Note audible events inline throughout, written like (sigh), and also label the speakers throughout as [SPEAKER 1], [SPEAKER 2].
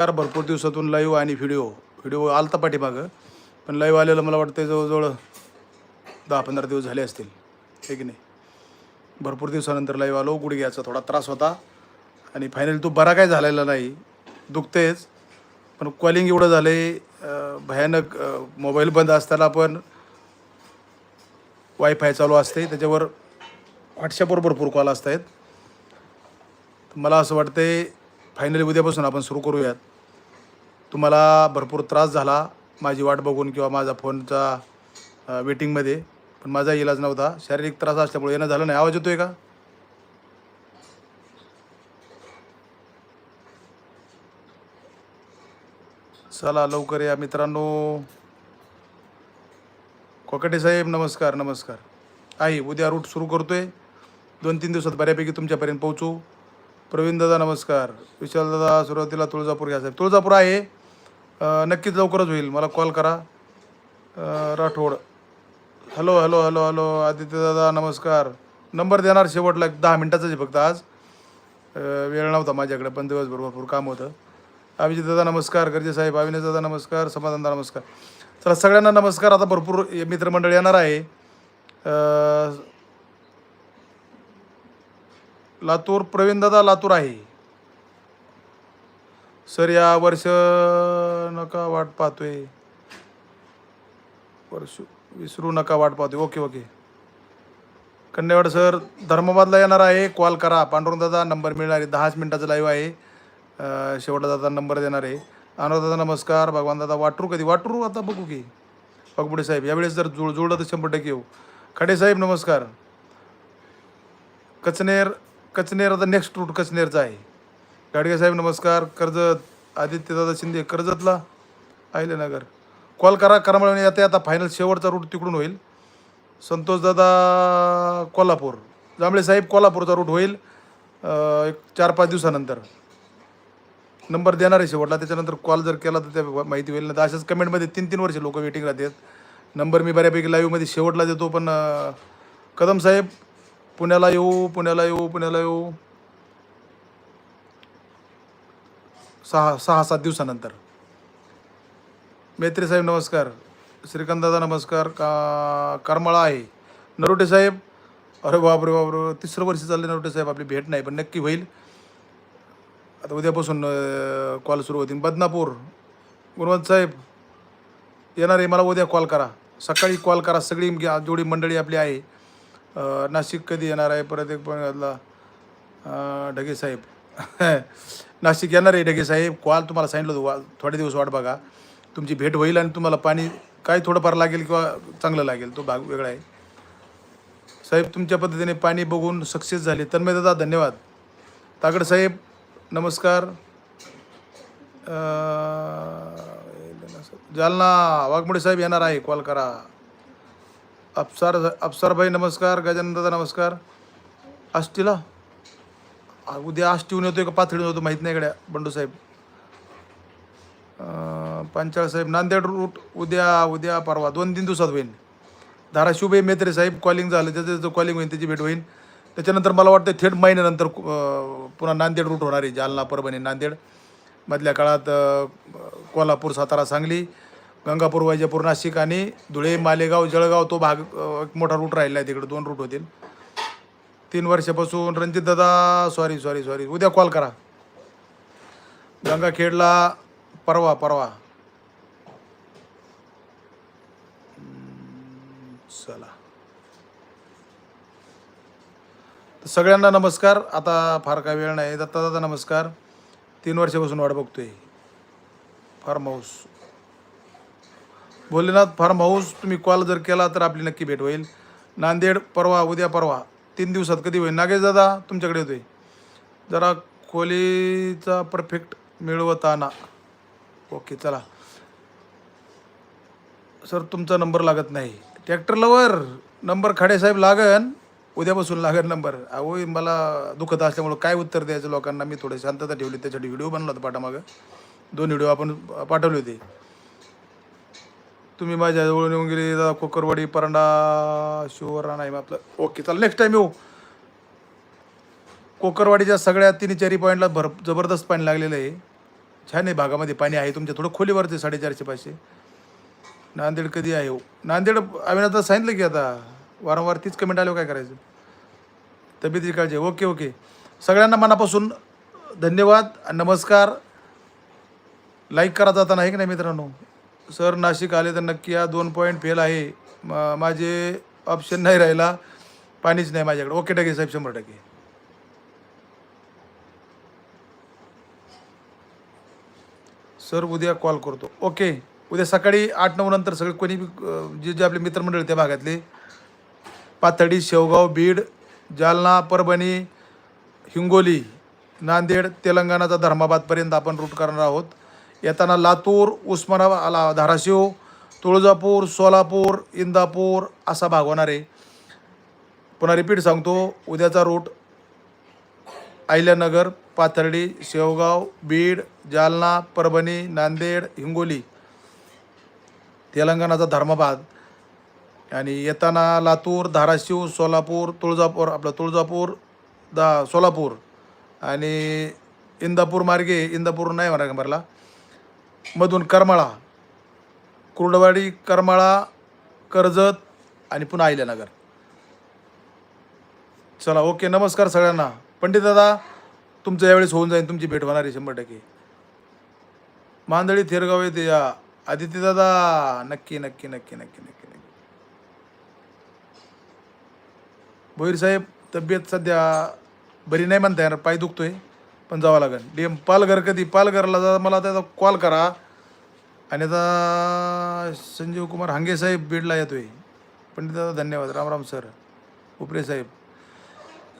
[SPEAKER 1] Car भरपूर दिवसातून live आणि व्हिडिओ व्हिडिओ आलता पाठीमागं. पण लाईव्ह आलेलं मला वाटतं जवळजवळ दहा पंधरा दिवस झाले असतील. हे की नाही? भरपूर दिवसानंतर लाईव्ह आलो. गुडघ्याचा थोडा त्रास होता. आणि फायनली तो बरा काय झालेला नाही. दुखतेच. पण कॉलिंग एवढं झालं आहे भयानक मोबाईल बंद असताना पण वायफाय चालू असते त्याच्यावर व्हॉट्सअपवर भरपूर कॉल असत आहेत मला असं वाटतंय फायनली उद्यापासून आपण सुरू करूयात. तुम्हाला भरपूर त्रास झाला माझी वाट बघून किंवा माझा फोनचा वेटिंगमध्ये पण माझा इलाज नव्हता. शारीरिक त्रास असल्यामुळे येणं झालं नाही. आवाज येतोय का? चला लवकर या मित्रांनो. कोकटे साहेब नमस्कार नमस्कार. आहे उद्या रूट सुरू करतोय. दोन तीन दिवसात बऱ्यापैकी तुमच्यापर्यंत पोहोचू. प्रवीण दादा नमस्कार. विशाल दादा सुरुवातीला तुळजापूर घ्या साहेब. तुळजापूर आहे. नक्कीच लवकरच होईल. मला कॉल करा. Rathod. Hello hello hello hello Aditya दादा नमस्कार. नंबर देणार शेवटला एक दहा मिनटाचाच आहे फक्त आज. वेळ नव्हता माझ्याकडे पण दिवसभर भरपूर काम होतं. अभिजित दादा नमस्कार. गर्जे साहेब अविनाश दादा नमस्कार. समाधान दादा नमस्कार. चला सगळ्यांना नमस्कार. आता भरपूर मित्रमंडळ येणार आहे. लातूर प्रवीण दादा लातूर आहे. सर या वर्ष नका वाट पाहतोय. परशु विसरू नका वाट पाहतोय. Okay okay. कन्यावाड सर धर्माबादला येणार आहे. कॉल करा. पांडुरंग दादा नंबर मिळणार आहे. दहाच मिनिटाचं लाईव्ह आहे. अं, शेवटला दादा नंबर देणार आहे. अनुराग दादा नमस्कार. भगवान दादा वाटरू कधी? वाटरू आता बघू की. बघबुडे साहेब यावेळेस जर जुळ जुळलं तर शंभर टक्के येऊ. खडे साहेब नमस्कार. कचनेर कचनेर आता नेक्स्ट रूट कचनेरचा आहे. गाडगे साहेब नमस्कार. कर्जत आदित्यदादा शिंदे कर्जतला आहिलेनगर कॉल करा करमळवणी येते. आता फायनल शेवटचा रूट तिकडून होईल. संतोषदादा कोल्हापूर. जांभळे साहेब कोल्हापूरचा रूट होईल एक चार पाच दिवसानंतर. नंबर देणार आहे शेवटला. त्याच्यानंतर कॉल जर केला तर त्या माहिती होईल. नाही तर अशाच कमेंटमध्ये तीन तीन वर्ष लोक वेटिंग राहतात. नंबर मी बऱ्यापैकी लाईव्हमध्ये शेवटला देतो पण कदम साहेब पुण्याला येऊ पुण्याला येऊ पुण्याला येऊ. सहा सहा सात दिवसानंतर. मेत्री साहेब नमस्कार. श्रीकांत दादा नमस्कार. का करमाळा आहे. नरोटे साहेब अरे बापरे बापरे तिसरं वर्ष चालले नरोटे साहेब आपली भेट नाही पण नक्की होईल. आता उद्यापासून कॉल सुरू होतील. बदनापूर. गुणवंत साहेब येणार आहे मला उद्या कॉल करा. सकाळी कॉल करा सगळी ग- जेवढी मंडळी आपली आहे. नाशिक कधी येणार आहे परत एक पण ढगे साहेब. (laughs) नाशिक येणार आहे डगे साहेब. कॉल तुम्हाला सांगितलं होतं वा थोडे दिवस वाट बघा. तुमची भेट होईल आणि तुम्हाला पाणी काय थोडंफार लागेल किंवा चांगलं लागेल तो भाग वेगळा आहे. साहेब तुमच्या पद्धतीने पाणी बघून सक्सेस झाले. तन्मय दादा धन्यवाद. तागड साहेब नमस्कार. जालना वाघमोडे साहेब येणार आहे. कॉल करा. अप्सार अप्सारभाई नमस्कार. गजानन दादा नमस्कार. असतीला आ, उद्या आष्टीहून येतोय का? पाथडीहून येतो माहीत नाही गड्या बंडू साहेब. पांचाळ साहेब नांदेड रूट उद्या उद्या परवा दोन तीन दिवसात होईल धाराशिवभाई मेत्रे साहेब कॉलिंग झालं त्याचं त्याचं कॉलिंग होईल त्याची भेट होईल त्याच्यानंतर मला वाटतं थेट महिन्यानंतर पुन्हा नांदेड रूट होणार आहे जालना परभणी नांदेड. मधल्या काळात कोल्हापूर सातारा सांगली गंगापूर वैजापूर नाशिक आणि धुळे मालेगाव जळगाव तो भाग एक मोठा रूट राहिला आहे तिकडे दोन रूट होतील. तीन वर्षापासून रणजित दादा सॉरी सॉरी सॉरी उद्या कॉल करा. गंगाखेडला परवा परवा. चला. सगळ्यांना नमस्कार. आता फार काय वेळ नाही. दत्ता दादा नमस्कार. तीन वर्षापासून वाट बघतोय. Farm house Bholenath farm house तुम्ही कॉल जर केला तर आपली नक्की भेट होईल. नांदेड परवा उद्या परवा. तीन दिवसात कधी होईल? नागेश दादा तुमच्याकडे होते जरा खोलीचा परफेक्ट मिळवताना. ओके चला. सर तुमचा नंबर लागत नाही. ट्रॅक्टर लवर नंबर खाडेसाहेब लागन. उद्यापासून लागेल नंबर अहो मला दुखत असल्यामुळं काय उत्तर द्यायचं लोकांना? मी थोडे शांतता ठेवली. त्यासाठी व्हिडिओ बनला होता पाठामागं. दोन व्हिडिओ आपण पाठवले होते. तुम्ही माझ्या जवळून येऊन गेले दादा कोकरवाडी परांडा शिवर नाही आपलं ओके चला नेक्स्ट टाईम येऊ. कोकरवाडीच्या सगळ्या तिन्ही चारी पॉईंटला भर जबरदस्त पाणी लागलेलं आहे. छान आहे भागामध्ये पाणी आहे तुमच्या थोडं खोलीवरती साडेचारशे पाचशे. नांदेड कधी आहे हो? नांदेड आम्ही आता सांगितलं की आता वारंवार तीच कमेंट आल्यावर काय करायचं? तब्येतीची काळजी ओके ओके सगळ्यांना मनापासून धन्यवाद नमस्कार. लाईक करा जाताना आहे की नाही मित्रांनो? सर नाशिक आले तर नक्की या दोन पॉईंट फेल आहे. म माझे ऑप्शन नाही राहिला. पाणीच नाही माझ्याकडे. ओके टक्के साहेब शंभर टक्के सर उद्या कॉल करतो. ओके उद्या सकाळी आठ नऊ नंतर सगळे कोणी जे जे आपले मित्रमंडळ त्या भागातले. पाथडी शेवगाव बीड जालना परभणी हिंगोली नांदेड तेलंगणाचा धर्माबादपर्यंत आपण रूट करणार आहोत. येताना लातूर उस्मानाबाद धाराशिव तुळजापूर सोलापूर इंदापूर असा भाग होणार आहे. पुन्हा रिपीट सांगतो उद्याचा रूट अहिल्यानगर पाथर्डी शेवगाव बीड जालना परभणी नांदेड हिंगोली तेलंगणाचा धर्माबाद. आणि येताना लातूर धाराशिव सोलापूर तुळजापूर आपलं तुळजापूर दा सोलापूर आणि इंदापूर मार्गे इंदापूर नाही म्हणा मला मधून करमाळा कुर्डवाडी करमाळा कर्जत आणि पुन्हा अहिल्यानगर. चला ओके नमस्कार सगळ्यांना. पंडित दादा तुमचं यावेळेस होऊन जाईल तुमची भेट होणार आहे शंभर टक्के. मांदळी थेरगाव येते या. आदित्य दादा नक्की नक्की नक्की नक्की नक्की नक्की. भोईर साहेब तब्येत सध्या बरी नाही म्हणता येणार पाय दुखतोय. पण जावं लागेल. डी एम पालघर कधी पालघरला जा मला त्याचा कॉल करा. आणि आता संजीव कुमार हांगे साहेब बीडला येतो आहे पंडित दादा धन्यवाद. राम राम सर. उपरे साहेब.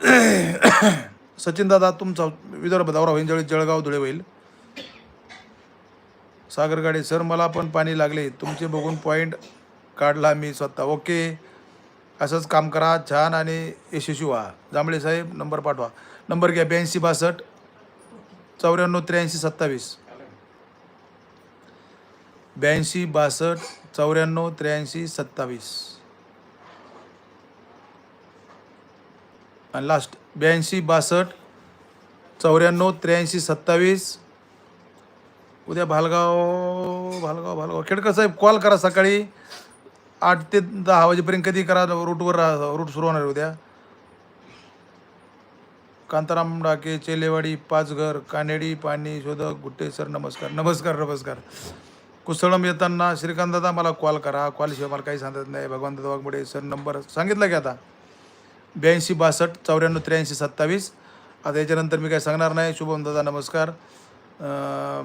[SPEAKER 1] (coughs) सचिन दादा तुमचा विदर्भ दौरा होईल जळ जळगाव धुळे होईल. सागरगाडी सर मला पण पाणी लागले. तुमचे बघून पॉईंट काढला मी स्वतः. ओके असंच काम करा. छान आणि यशस्वी व्हा. जांभळे साहेब नंबर पाठवा. नंबर घ्या ब्याऐंशी बासष्ट. चौऱ्याण्णव त्र्याऐंशी सत्तावीस. ब्याऐंशी बासष्ट चौऱ्याण्णव त्र्याऐंशी सत्तावीस. आणि लास्ट ब्याऐंशी बासष्ट चौऱ्याण्णव त्र्याऐंशी सत्तावीस. उद्या भालगाव भालगाव भालगाव. खेडकर साहेब कॉल करा सकाळी. आठ ते दहा वाजेपर्यंत कधी करा? रूटवर राहा रूट सुरू होणार आहे उद्या. कांताराम डाके चेलेवाडी पाचघर कानेडी पाणी शोधक गुट्टे सर नमस्कार नमस्कार नमस्कार. कुसळम येताना श्रीकांत दादा मला कॉल करा. कॉलशिवाय मला काही सांगत नाही. भगवान दादा वाघमोडे सर नंबर सांगितला की आता? ब्याऐंशी बासष्ट चौऱ्याण्णव त्र्याऐंशी सत्तावीस. आता याच्यानंतर मी काय सांगणार नाही. शुभम दादा नमस्कार.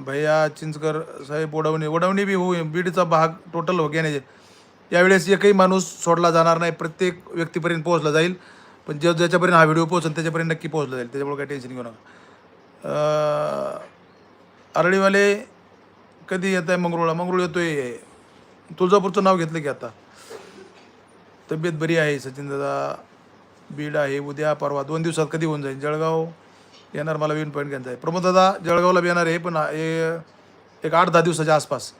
[SPEAKER 1] भैया चिंचकर साहेब ओढवणी. ओढवणी बी होऊ बीडचा भाग टोटल हो घेण्याचे यावेळेस एकही माणूस सोडला जाणार नाही. प्रत्येक व्यक्तीपर्यंत पोहोचला जाईल. पण जे ज्याच्यापर्यंत हा व्हिडिओ पोहोचेल त्याच्यापर्यंत नक्की पोहोचला जाईल. त्याच्यामुळे काही टेन्शन घेऊ नका. आरळीवाले कधी येत आहे मंगरुळला? मंगरुळ येतोय. तुळजापूरचं नाव घेतलं की आता. तब्येत बरी आहे सचिन दादा. बीड आहे उद्या परवा. दोन दिवसात कधी होऊन जाईल? जळगाव? येणार मला विन पॉईंट घ्यायचा आहे. प्रमोद दादा जळगावला बी येणार आहे पण हे एक आठ दहा दिवसाच्या आसपास.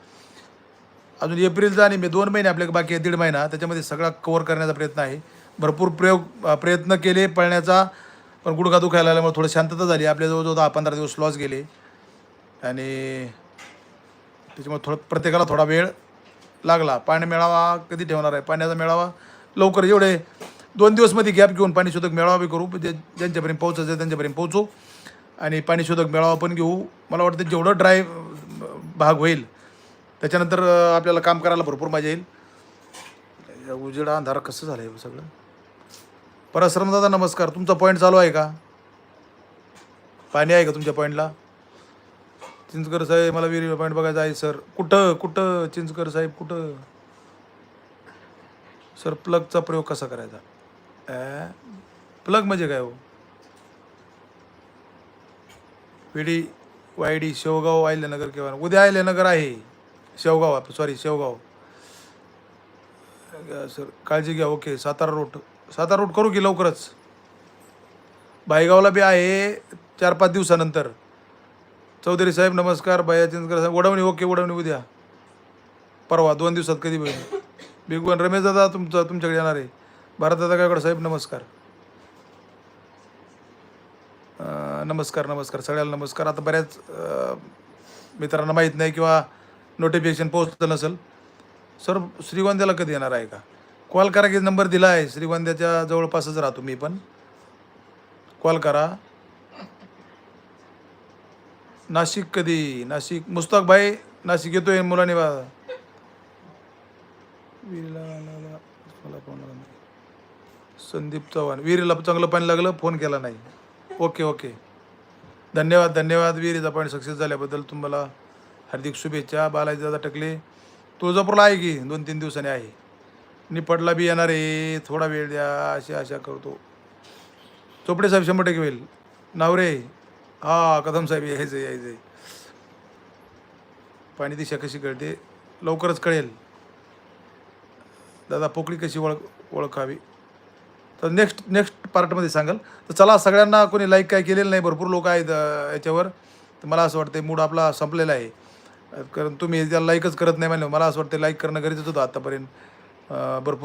[SPEAKER 1] अजून एप्रिलचा आणि मे दोन महिने आपल्याकडे बाकी आहे दीड महिना. त्याच्यामध्ये सगळा कवर करण्याचा प्रयत्न आहे. भरपूर प्रयोग प्रयत्न केले पळण्याचा. पण गुडघा दुखायला लागल्यामुळे थोडं शांतता झाली. आपल्या जवळजवळ दहा पंधरा दिवस लॉस गेले. आणि त्याच्यामुळे थोडं प्रत्येकाला थोडा वेळ लागला. पाणी मेळावा कधी ठेवणार आहे? पाण्याचा मेळावा लवकर. एवढे दोन दिवसमध्ये गॅप घेऊन पाणीशोधक मेळावा बी करू. जे ज्यांच्यापर्यंत पोहोचायचं आहे त्यांच्यापर्यंत पोहोचू. आणि पाणीशोधक मेळावा पण घेऊ. मला वाटतं जेवढं ड्राय भाग होईल त्याच्यानंतर आपल्याला काम करायला भरपूर मजा येईल. या उजेडा अंधार कसं झालं आहे सगळं? परश्रम दादा नमस्कार. तुमचा पॉईंट चालू आहे का? पाणी आहे का तुमच्या पॉईंटला चिंचकर साहेब मला विहिरी पॉईंट बघायचा आहे सर कुठं कुठं चिंचकर साहेब कुठं? सर प्लगचा प्रयोग कसा करायचा? प्लग म्हणजे काय हो? पिढी वायडी शेवगाव आयल्यानगर किंवा उद्या अहिल्यानगर आहे. शेवगाव सॉरी शेवगाव. सर काळजी घ्या okay Satara road Satara route करू की लवकरच? भाईगावला बी आहे चार पाच दिवसानंतर. चौधरी साहेब नमस्कार. भैया चिंचकर साहेब वडवणी ओके वडवणी उद्या. परवा दोन दिवसात कधी होईल बिगवन रमेश दादा तुमचं तुमच्याकडे येणार आहे. भारत गायकवाड साहेब नमस्कार. नमस्कार नमस्कार. सगळ्याला नमस्कार. आता बऱ्याच मित्रांना माहीत नाही किंवा नोटिफिकेशन पोहोचलं नसेल. सर श्रीगोंद्याला कधी येणार आहे का? कॉल करा की नंबर दिला आहे श्रीगोंद्याच्या जवळपासच राहतो मी पण. कॉल करा. नाशिक कधी? नाशिक. मुस्ताक भाई नाशिक येतोय मुलांनी बा. मला संदीप चव्हाण. विहिरीला चांगलं पाणी लागलं फोन केला नाही. ओके ओके धन्यवाद धन्यवाद. विहिरीचा पॉईंट सक्सेस झाल्याबद्दल तुम्हाला हार्दिक शुभेच्छा. बालाजी दादा टकले. तुळजापूरला आहे की? दोन तीन दिवसांनी आहे. निपटला बी येणार आहे. थोडा वेळ द्या अशी आशा करतो. चोपडे साहेब शंभर टक्के होईल. नावरे हा कदम साहेब यायचं यायचं पाणी दिशा कशी कळते? लवकरच कळेल. दादा पोकळी कशी ओळख ओळखावी? तर नेक्स्ट नेक्स्ट पार्टमध्ये सांगाल. तर चला सगळ्यांना कोणी लाईक काय केलेलं नाही भरपूर लोक आहेत याच्यावर. तर मला असं वाटतं मूड आपला संपलेला आहे. कारण तुम्ही त्याला लाईकच करत नाही म्हणलं मला असं वाटतं लाईक करणं गरजेचं होतं आत्तापर्यंत भरपूर